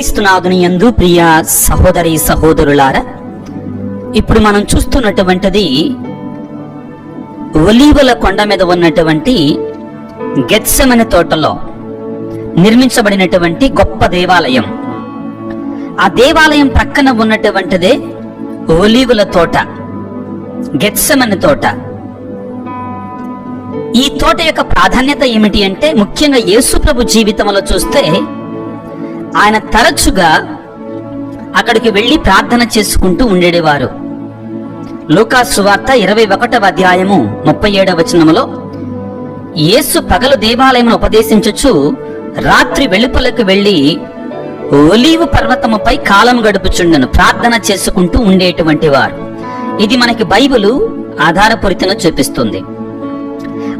క్రీస్తునాథుని ఎందు ప్రియ సహోదరి సహోదరులారా ఇప్పుడు మనం చూస్తున్నటువంటిది ఒలీవల కొండ మీద ఉన్నటువంటి గెత్సెమని తోటలో నిర్మించబడినటువంటి గొప్ప దేవాలయం. ఆ దేవాలయం ప్రక్కన ఉన్నటువంటిదే ఒలీవుల తోట గెత్సమని తోట. ఈ తోట యొక్క ప్రాధాన్యత ఏమిటి అంటే ముఖ్యంగా యేసుప్రభు జీవితంలో చూస్తే ఆయన తరచుగా అక్కడికి వెళ్ళి ప్రార్థన చేసుకుంటూ ఉండేవారు. లూకా సువార్త ఇరవై ఒకటవ అధ్యాయము ముప్పై ఏడవ వచనములో యేసు పగలు దేవాలయమును ఉపదేశించచ్చు రాత్రి వెలుపలకు వెళ్ళి ఒలీవు పర్వతముపై కాలం గడుపుచుండను ప్రార్థన చేసుకుంటూ ఉండేటువంటి వారు. ఇది మనకి బైబిలు ఆధారపూరితను చూపిస్తుంది.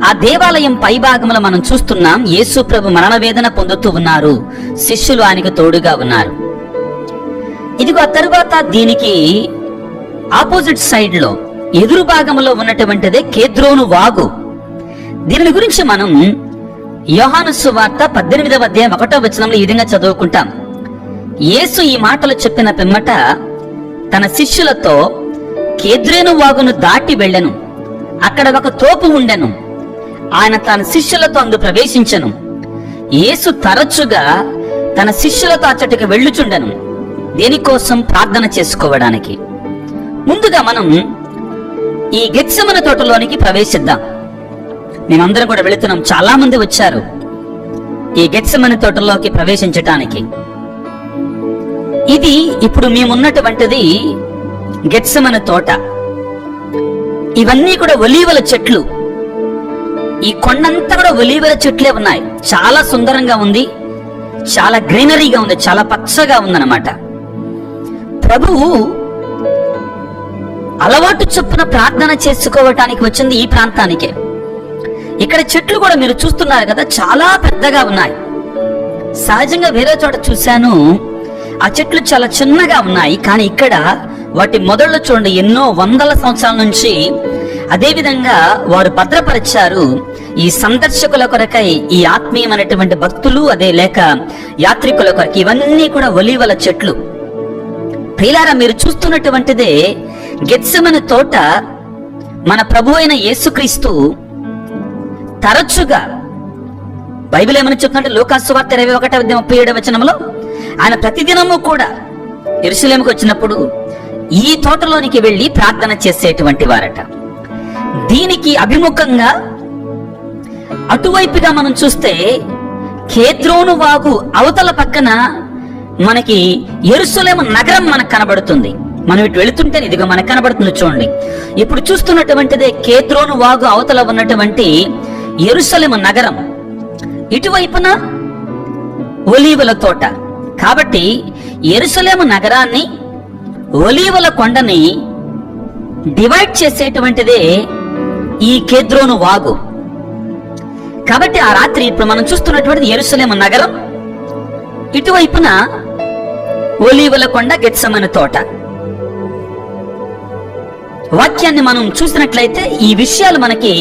ఆ దేవాలయం పై భాగంలో మనం చూస్తున్నాం యేసు ప్రభు మరణ వేదన పొందుతూ ఉన్నారు. శిష్యులు ఆయనకు తోడుగా ఉన్నారు. ఇదిగో ఆ తరువాత దీనికి ఆపోజిట్ సైడ్లో ఎదురు భాగంలో ఉన్నటువంటిదే కేద్రోను వాగు. దీని గురించి మనం యోహాను సువార్త పద్దెనిమిదవ అధ్యాయం ఒకటో వచనంలో ఈ విధంగా చదువుకుంటాం. యేసు ఈ మాటలు చెప్పిన పిమ్మట తన శిష్యులతో కేద్రేను వాగును దాటి వెళ్ళెను. అక్కడ ఒక తోపు ఉండెను. ఆయన తన శిష్యులతో అందు ప్రవేశించను. యేసు తరచుగా తన శిష్యులతో అచ్చటికి వెళ్ళుచుండెను. దేనికోసం ప్రార్థన చేసుకోవడానికి? ముందుగా మనం ఈ గెత్సమన తోటలోనికి ప్రవేశిద్దాం. మేమందరం కూడా వెళుతున్నాం. చాలా మంది వచ్చారు ఈ గెత్సమని తోటలోకి ప్రవేశించటానికి. ఇది ఇప్పుడు మేమున్నటువంటిది గెత్సమన తోట. ఇవన్నీ కూడా ఒలీవల చెట్లు. ఈ కొండంతా కూడా ఒలీవల చెట్లే ఉన్నాయి. చాలా సుందరంగా ఉంది. చాలా గ్రీనరీగా ఉంది. చాలా పచ్చగా ఉందన్నమాట. ప్రభువు అలవాటు చొప్పున ప్రార్థన చేసుకోవటానికి వచ్చింది ఈ ప్రాంతానికే. ఇక్కడ చెట్లు కూడా మీరు చూస్తున్నారు కదా చాలా పెద్దగా ఉన్నాయి. సహజంగా వేరే చోట చూశాను. ఆ చెట్లు చాలా చిన్నగా ఉన్నాయి. కానీ ఇక్కడ వాటి మొదళ్ళు చూడండి ఎన్నో వందల సంవత్సరాల నుంచి అదే విధంగా వారు భద్రపరిచారు ఈ సందర్శకుల కొరకై ఈ ఆత్మీయమైనటువంటి భక్తులు అదే లేక యాత్రికుల కొరకు ఇవన్నీ కూడా ఒలీవల చెట్లు. ప్రియులారా మీరు చూస్తున్నటువంటిదే గెత్సమని తోట మన ప్రభు అయిన యేసుక్రీస్తు తరచుగా బైబిల్ ఏమని చెప్తుందంటే లోకాసువార్త ఇరవై ఒకటి ముప్పై ఏడు వచనంలో ఆయన ప్రతిదినము కూడా ఎరుసలేముకు వచ్చినప్పుడు ఈ తోటలోనికి వెళ్ళి ప్రార్థన చేసేటువంటి వారట. దీనికి అభిముఖంగా అటువైపుగా మనం చూస్తే కేద్రోను వాగు అవతల పక్కన మనకి ఎరుసలేము నగరం మనకు కనబడుతుంది. మనం ఇటు వెళుతుంటే ఇదిగో మనకు కనబడుతుంది చూడండి. ఇప్పుడు చూస్తున్నటువంటిదే కేద్రోను వాగు అవతల ఉన్నటువంటి ఎరుసలేము నగరం. ఇటువైపున ఒలీవల తోట. కాబట్టి ఎరుసలేము నగరాన్ని ఒలీవల కొండని డివైడ్ చేసేటువంటిదే ఈ కేద్రోను వాగు. కాబట్టి ఆ రాత్రి ఇప్పుడు మనం చూస్తున్నటువంటిది ఎరుసలేమ నగరం. ఇటువైపున ఒలీవల కొండ గెత్సమని తోట. వాక్యాన్ని మనం చూసినట్లయితే ఈ విషయాలు మనకి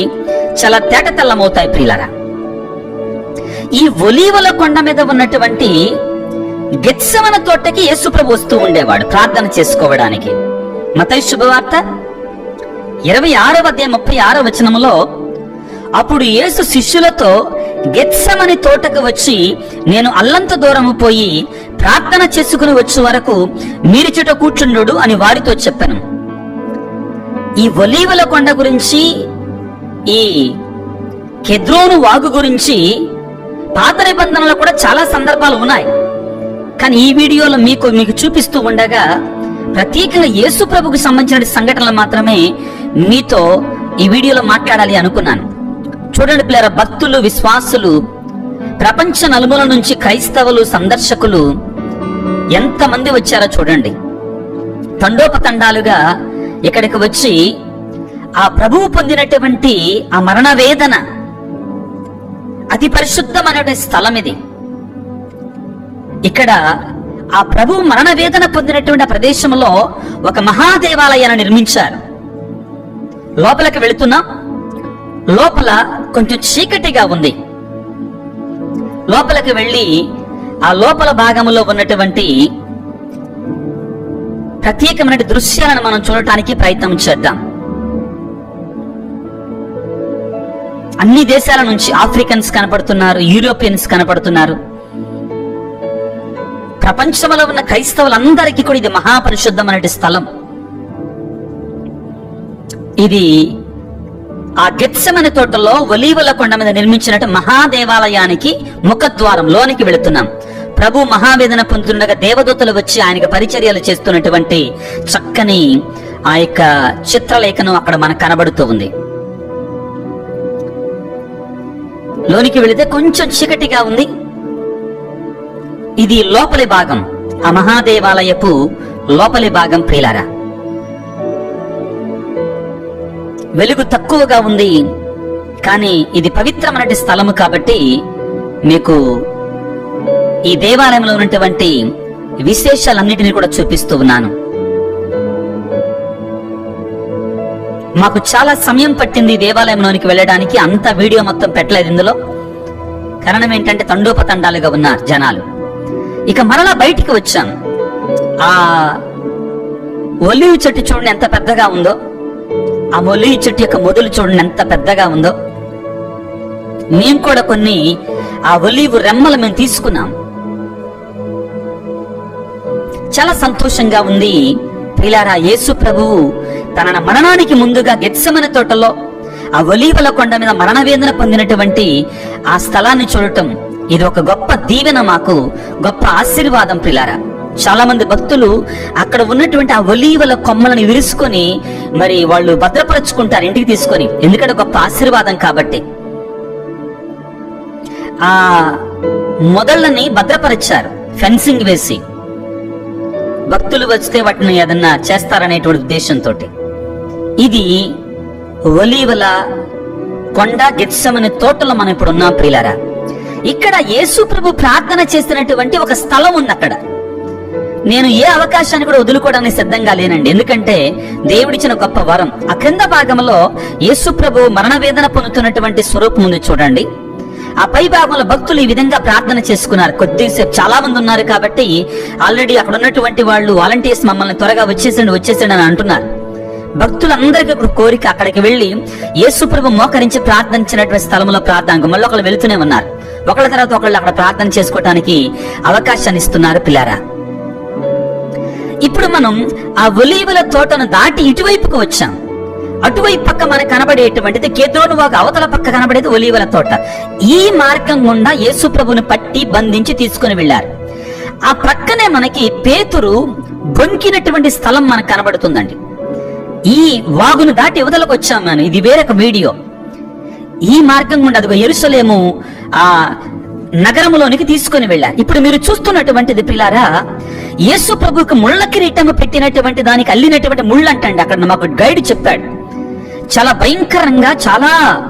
చాలా తేటతెల్లమవుతాయి ప్రియులరా. ఈ ఒలీవల కొండ మీద ఉన్నటువంటి గెత్సమన తోటకి యేసుప్రభు వస్తూ ఉండేవాడు ప్రార్థన చేసుకోవడానికి. మతై శుభవార్త ఇరవై ఆరవ అధ్యాయం ముప్పై ఆరవ వచనములో అప్పుడు యేసు శిష్యులతో గెత్సమని తోటకు వచ్చి నేను అల్లంత దూరము పోయి ప్రార్థన చేసుకుని వచ్చే వరకు మీరు చెట కూర్చుండు అని వారితో చెప్పాను. ఈ ఒలీవల కొండ గురించి ఈ కెద్రోను వాగు గురించి పాత నిబంధనలు కూడా చాలా సందర్భాలు ఉన్నాయి. కానీ ఈ వీడియోలో మీకు మీకు చూపిస్తూ ఉండగా ప్రత్యేకంగా యేసు ప్రభుకు సంబంధించిన సంఘటనలు మాత్రమే మీతో ఈ వీడియోలో మాట్లాడాలి అనుకున్నాను. చూడండి పిల్లల భక్తులు విశ్వాసులు ప్రపంచ నలుమూల నుంచి క్రైస్తవులు సందర్శకులు ఎంతమంది వచ్చారో చూడండి. తండోపతండాలుగా ఇక్కడికి వచ్చి ఆ ప్రభువు పొందినటువంటి ఆ మరణ వేదన అతి పరిశుద్ధమైన స్థలం ఇది. ఇక్కడ ఆ ప్రభు మరణ వేదన పొందినటువంటి ఆ ప్రదేశంలో ఒక మహాదేవాలయాన్ని నిర్మించారు. లోపలికి వెళుతున్నాం. లోపల కొంచెం చీకటిగా ఉంది. లోపలికి వెళ్ళి ఆ లోపల భాగంలో ఉన్నటువంటి ప్రత్యేకమైన దృశ్యాలను మనం చూడటానికి ప్రయత్నం చేద్దాం. అన్ని దేశాల నుంచి ఆఫ్రికన్స్ కనపడుతున్నారు యూరోపియన్స్ కనపడుతున్నారు. ప్రపంచంలో ఉన్న క్రైస్తవులందరికీ కూడా ఇది మహాపరిశుద్ధమైన స్థలం. ఇది ఆ గెత్సమని తోటలో ఒలీవల కొండ మీద నిర్మించినట్టు మహాదేవాలయానికి ముఖద్వారం లోనికి వెళుతున్నాం. ప్రభు మహావేదన పొందుతుండగా దేవదూతలు వచ్చి ఆయనకి పరిచర్యలు చేస్తున్నటువంటి చక్కని ఆ యొక్క చిత్రలేఖనం అక్కడ మనకు కనబడుతూ ఉంది. లోనికి వెళితే కొంచెం చీకటిగా ఉంది. ఇది లోపలి భాగం. ఆ మహాదేవాలయపు లోపలి భాగం ప్రియులారా. వెలుగు తక్కువగా ఉంది కానీ ఇది పవిత్రమైన స్థలము కాబట్టి మీకు ఈ దేవాలయంలో ఉన్నటువంటి విశేషాలన్నిటిని కూడా చూపిస్తూ ఉన్నాను. మాకు చాలా సమయం పట్టింది దేవాలయంలోనికి వెళ్ళడానికి అంత వీడియో మొత్తం పెట్టలేదు ఇందులో. కారణం ఏంటంటే తండోపతండాలుగా ఉన్నారు జనాలు. ఇక మరలా బయటికి వచ్చాను. ఆ ఒలివ్ చెట్టు చూడండి ఎంత పెద్దగా ఉందో. ఆ ఒలివ్ చెట్టు యొక్క మొదలు చూడండి ఎంత పెద్దగా ఉందో. మేము కూడా కొన్ని ఆ ఒలివ్ రెమ్మలు మేము తీసుకున్నాం. చాలా సంతోషంగా ఉంది. ప్రిలారా యేసు ప్రభువు తన మరణానికి ముందుగా గెత్సమన తోటలో ఆ ఒలీవల కొండ మీద మరణ వేదన పొందినటువంటి ఆ స్థలాన్ని చూడటం ఇది ఒక గొప్ప దీవెన మాకు గొప్ప ఆశీర్వాదం ప్రిలారా. చాలా మంది భక్తులు అక్కడ ఉన్నటువంటి ఆ ఒలీవల కొమ్మలను విరుసుకొని మరి వాళ్ళు భద్రపరుచుకుంటారు ఇంటికి తీసుకొని. ఎందుకంటే గొప్ప ఆశీర్వాదం కాబట్టి. ఆ మొదళ్ళని భద్రపరిచారు ఫెన్సింగ్ వేసి. భక్తులు వస్తే వాటిని ఏదన్నా చేస్తారనేటువంటి ఉద్దేశంతో ఇది ఒలీవల కొండ గెచ్చమని తోటలో మనం ఇప్పుడు ఉన్నాం ప్రియులారా ఇక్కడ యేసు ప్రభు ప్రార్థన చేసినటువంటి ఒక స్థలం ఉంది అక్కడ నేను ఏ అవకాశాన్ని కూడా వదులుకోవడానికి సిద్ధంగా లేనండి. ఎందుకంటే దేవుడిచ్చిన గొప్ప వరం. ఆ క్రింద భాగంలో యేసు ప్రభు మరణ వేదన పొందుతున్నటువంటి స్వరూపం ఉంది చూడండి. ఆ పై భాగంలో భక్తులు ఈ విధంగా ప్రార్థన చేసుకున్నారు. కొద్దిసేపు చాలా మంది ఉన్నారు కాబట్టి ఆల్రెడీ అక్కడ ఉన్నటువంటి వాళ్ళు వాలంటీర్స్ మమ్మల్ని త్వరగా వచ్చేసండి వచ్చేసండి అని అంటున్నారు. భక్తులందరికీ ఒక కోరిక అక్కడికి వెళ్ళి యేసుప్రభు మోకరించి ప్రార్థించినటువంటి స్థలంలో ప్రార్థన మళ్ళీ ఒకళ్ళు వెళుతూనే ఉన్నారు. ఒకళ్ళ తర్వాత ఒకళ్ళు అక్కడ ప్రార్థన చేసుకోవటానికి అవకాశాన్ని ఇస్తున్నారు పిల్లారా. ఇప్పుడు మనం ఆ ఒలీవుల తోటను దాటి ఇటువైపుకు వచ్చాం. అటువైపు పక్క మనకు కనబడేటువంటిది కేద్రోను వాగు అవతల పక్క కనబడేది ఒలీవల తోట. ఈ మార్గం గుండా యేసు ప్రభుని పట్టి బంధించి తీసుకుని వెళ్ళారు. ఆ ప్రక్కనే మనకి పేతురు బొంకినటువంటి స్థలం మనకు కనబడుతుందండి. ఈ వాగును దాటి యువతలకు వచ్చాం నేను. ఇది వేరొక వీడియో. ఈ మార్గం గుండా అదిగో ఎరుసలేము ఆ నగరములోనికి తీసుకొని వెళ్ళారు. ఇప్పుడు మీరు చూస్తున్నటువంటిది పిల్లారా యేసు ప్రభుకి ముళ్ళ కిరీటము పెట్టినటువంటి దానికి అల్లినటువంటి ముళ్ళు అంటండి. అక్కడ మాకు గైడ్ చెప్పాడు. చాలా భయంకరంగా చాలా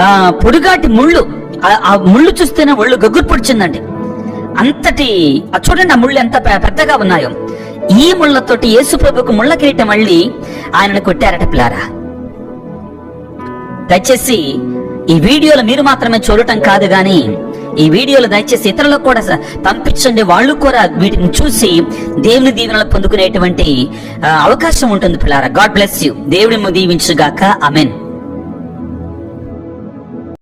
ఆ పొడుగాటి ముళ్ళు. ఆ- ముళ్ళు చూస్తేనే ఒళ్ళు గగ్గురు పొడిచిందండి. అంతటి ఆ చూడండి ఆ ముళ్ళు ఎంత పెద్దగా ఉన్నాయో. ఈ ముళ్ళతోటి ఏసుప్రభుకు ముళ్ళ కిరీటం మళ్ళీ ఆయనను కొట్టారట పిల్లారా. దయచేసి ఈ వీడియోలు మీరు మాత్రమే చూడటం కాదు గాని ఈ వీడియోలు దయచేసి ఇతరులకు కూడా పంపించండి. వాళ్ళు కూడా వీటిని చూసి దేవుని దీవెనలు పొందుకునేటువంటి అవకాశం ఉంటుంది పిల్లారా. God bless you. దేవుడిని దీవించుగాక. అమెన్